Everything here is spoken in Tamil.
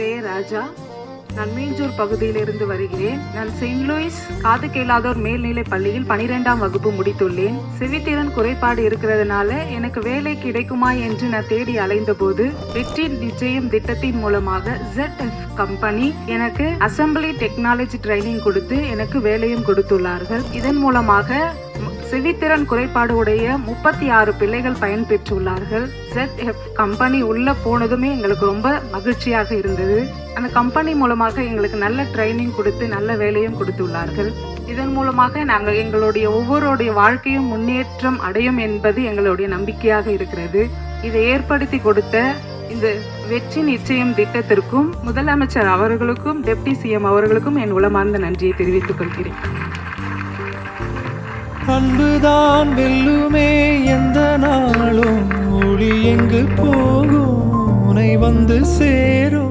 ராஜா. நான் மீஞ்சூர் பகுதியிலிருந்து வருகிறேன். நான் செயின்ட் லூயிஸ் காது கேளாதோர் மேல்நிலை பள்ளியில் பனிரெண்டாம் வகுப்பு முடித்துள்ளேன். செவித்திறன் குறைபாடு இருக்கிறதுனால எனக்கு வேலை கிடைக்குமா என்று நான் தேடி அலைந்தபோது வெற்றி நிச்சயம் திட்டத்தின் மூலமாக ZF கம்பெனி எனக்கு அசம்பிளி டெக்னாலஜி ட்ரைனிங் கொடுத்து எனக்கு வேலையும் கொடுத்துள்ளார்கள். இதன் மூலமாக செவித்திறன் குறைபாடு உடைய முப்பத்தி ஆறு பிள்ளைகள் பயன்பெற்றுள்ளார்கள் எஃப் கம்பெனி உள்ள போனதுமே எங்களுக்கு ரொம்ப மகிழ்ச்சியாக இருந்தது. அந்த கம்பெனி மூலமாக எங்களுக்கு நல்ல ட்ரைனிங் கொடுத்து நல்ல வேலையும் கொடுத்துள்ளார்கள். இதன் மூலமாக நாங்கள் எங்களுடைய ஒவ்வொருடைய வாழ்க்கையும் முன்னேற்றம் அடையும் என்பது எங்களுடைய நம்பிக்கையாக இருக்கிறது. இதை ஏற்படுத்தி கொடுத்த இந்த வெற்றி நிச்சயம் திட்டத்திற்கும் முதலமைச்சர் அவர்களுக்கும் டெப்டி சிஎம் அவர்களுக்கும் என் உளமார்ந்த நன்றியை தெரிவித்துக் கொள்கிறேன். அன்புதான் வெல்லுமே எந்த நாளும். ஒளி எங்கு போகும்? உனை வந்து சேரும்.